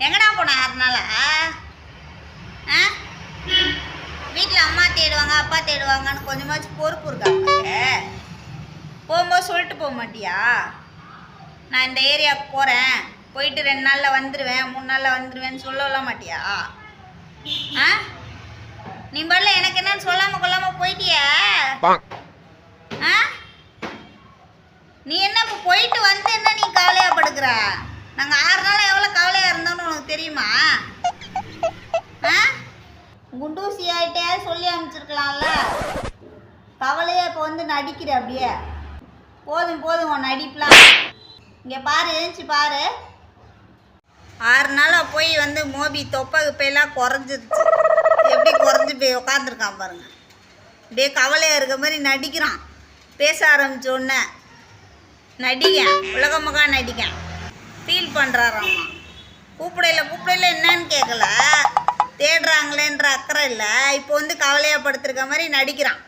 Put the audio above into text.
எங்கடா போன ஆறு நாளா ஆ? வீட்டில் அம்மா தேடுவாங்க அப்பா தேடுவாங்கன்னு கொஞ்சமாச்சும் பொறுப்பு இருக்கா உனக்கு? போகும்போது சொல்லிட்டு போக மாட்டியா? நான் இந்த ஏரியாவுக்கு போகிறேன் போயிட்டு ரெண்டு நாளில் வந்துடுவேன் மூணு நாளில் வந்துடுவேன்னு சொல்லலாம் மாட்டியா? ஆ? நீ பாடல எனக்கு என்னன்னு சொல்லாமல் கொள்ளாமல் போயிட்டியா? ஆ? நீ என்ன இப்போ போயிட்டு வந்து என்ன நீ கவலையாக படுக்கிற? நாங்கள் ஆறு நாள் தெரியுமா? ஆ? குண்டூசி ஆகிட்டே சொல்லி அனுப்பிச்சிருக்கலாம்ல. கவலையே இப்போ வந்து நடிக்கிற அப்படியே. போதும் போதும் உன் நடிப்புலாம். இங்கே பாரு எழுந்துச்சு பாரு. ஆறு நாளாக போய் வந்து மோபி தொப்பை கிப்பையெல்லாம் குறைஞ்சிருச்சு. எப்படி குறைஞ்சி போய் உட்காந்துருக்கான் பாருங்க. அப்படியே கவலையாக இருக்க மாதிரி நடிக்கிறான். பேச ஆரம்பிச்ச உடனே நடிகன் உலகமுகா நடிகன் ஃபீல் பண்ணுறாராம்மா கூப்பிடையில கூப்பிடையில என்னன்னு கேட்கல தேடுறாங்களேன்ற அக்கறை இல்லை. இப்போ வந்து கவலையாக படுத்திருக்க மாதிரி நடிக்கிறான்.